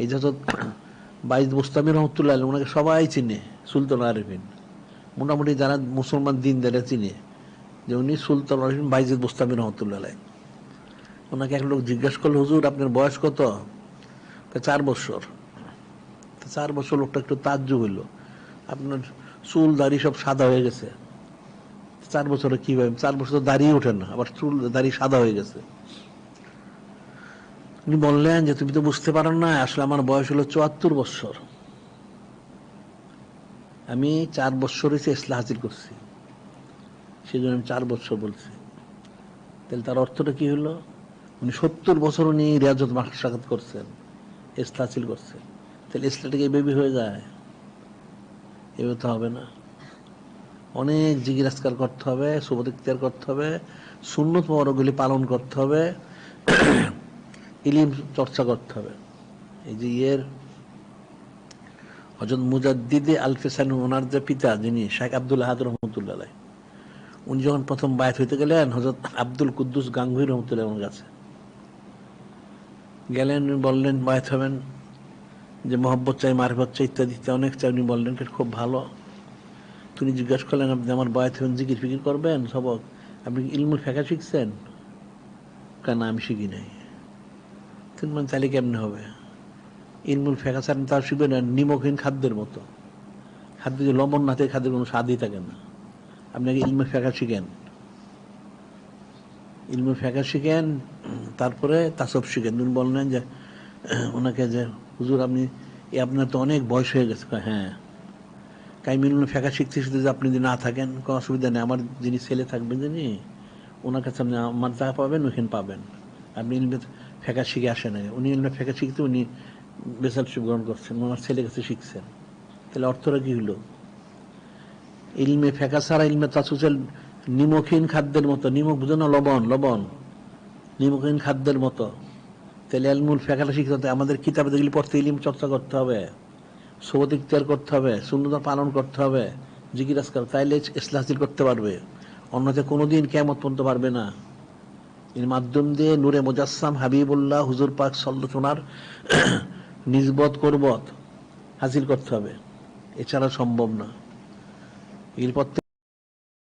এই যে হজরত বাইজ মুস্তামির রহমতুল্লাহ আলী, ওনাকে সবাই চিনে সুলতান আরিফিন মোটামুটি যারা মুসলমান দিন যারা চিনে যে উনি সুলতান আরিফিন বাইজিদ মুস্তামির রহমতুল্লাহ আলাই ওনাকে এক লোক জিজ্ঞেস করল হুজুর আপনার বয়স কত? চার বছর। চার বছর লোকটা একটু তাজ্জু হইল। আপনার চুল দাড়ি সব সাদা হয়ে গেছে। চার বছরে কি হয়? চার বছর তো দাঁড়িয়ে ওঠে না আবার চুল দাড়ি সাদা হয়ে গেছে। উনি বললেন যে তুমি তো বুঝতে পারো না আসলে আমার বয়স হলো চুয়াত্তর বছর। আমি চার বছর হয়েছে ইসলা হাসিল করছি। সেই জন্য আমি চার বছর বলছি। তাহলে তার অর্থটা কি হলো? উনি সত্তর বছর উনি রিয়াজত মাসাকাত করছেন ইসলা হাসিল করছেন। তাহলে ইসলাটাকে বেবি হয়ে যায়? এভাবে তো হবে না। অনেক জিজ্ঞাসকার করতে হবে ইখতিয়ার করতে হবে, সুন্নত মরগুলি পালন করতে হবে। ইলিম চর্চা করতে হবে। এই যে ইয়ের হজরত মুজাদ্দিদে আলফেসান, ওনার যে পিতা, যিনি শেখ আব্দুল আহাদ রহমতুল্লাহ উনি যখন প্রথম বায়াত হইতে গেলেন হজরত আব্দুল কুদ্দুস গাঙ্গুই রহমতুল্লাহ আমার কাছে। গেলেন বললেন বায়াত হবেন, যে মহব্বত চাই, মারফত চাই, ইত্যাদি অনেক চাই। উনি বললেন খুব ভালো। তিনি জিজ্ঞাসা করলেন, আপনি আমার বয়াত হবেন, জিকির ফিকির করবেন? সবক, আপনি ইলমুল ফেঁকা শিখছেন? কেন আমি শিখি নাই। মানে তাহলে কেমনে হবে? ইলমুল ফেঁকা ছাড়েন তার শিখবে না, নিমকহীন খাদ্যের মতো। খাদ্য যে লবণ না থাকে খাদ্যের কোনো স্বাদই থাকে না। আপনি আগে ইলমুল ফেঁকা শিখেন। ইলমুল ফেঁকা শিখেন, তারপরে তাসব শিখেন। উনি বললেন যে, ওনাকে যে, হুজুর, আপনি, এ আপনার তো অনেক বয়স হয়ে গেছে। হ্যাঁ। কাইমিনুল ফেঁকা শিখতে শিখতে যে আপনি যদি না থাকেন, কোনো অসুবিধা নেই। আমার যিনি ছেলে থাকবেন, যিনি, ওনার কাছে আপনি আমার যা পাবেন ওইখানে পাবেন। আপনি ফেঁকা শিখে আসেন আগে উনি ইলমে ফেঁকা শিখতে উনি বেসালশিপ গ্রহণ করছেন ওনার ছেলে কাছে শিখছেন। তাহলে অর্থটা কি হলো ইলমে ফেঁকা ছাড়া ইলমে তাসুসেল নিমকহীন খাদ্যের মতো নিমক না, লবণ লবণ। নিমকহীন খাদ্যের মতো। তাহলে এলমুল ফেঁকাটা শিখতে হতে আমাদের কিতাবে যেগুলি পড়তে ইলিম চর্চা করতে হবে। সোবত ইখতিয়ার করতে হবে শূন্যতা পালন করতে হবে আজকাল তাইলে ইসলাম হাসিল করতে পারবে। অন্যথা কোনোদিন কেমত পর্যন্ত পারবে না। এর মাধ্যম দিয়ে নূরে মুজাসসাম হাবিবুল্লাহ হুজুর পাক সল্লোচনার নিজবত করবত হাসিল করতে হবে। এছাড়া সম্ভব না। এরপর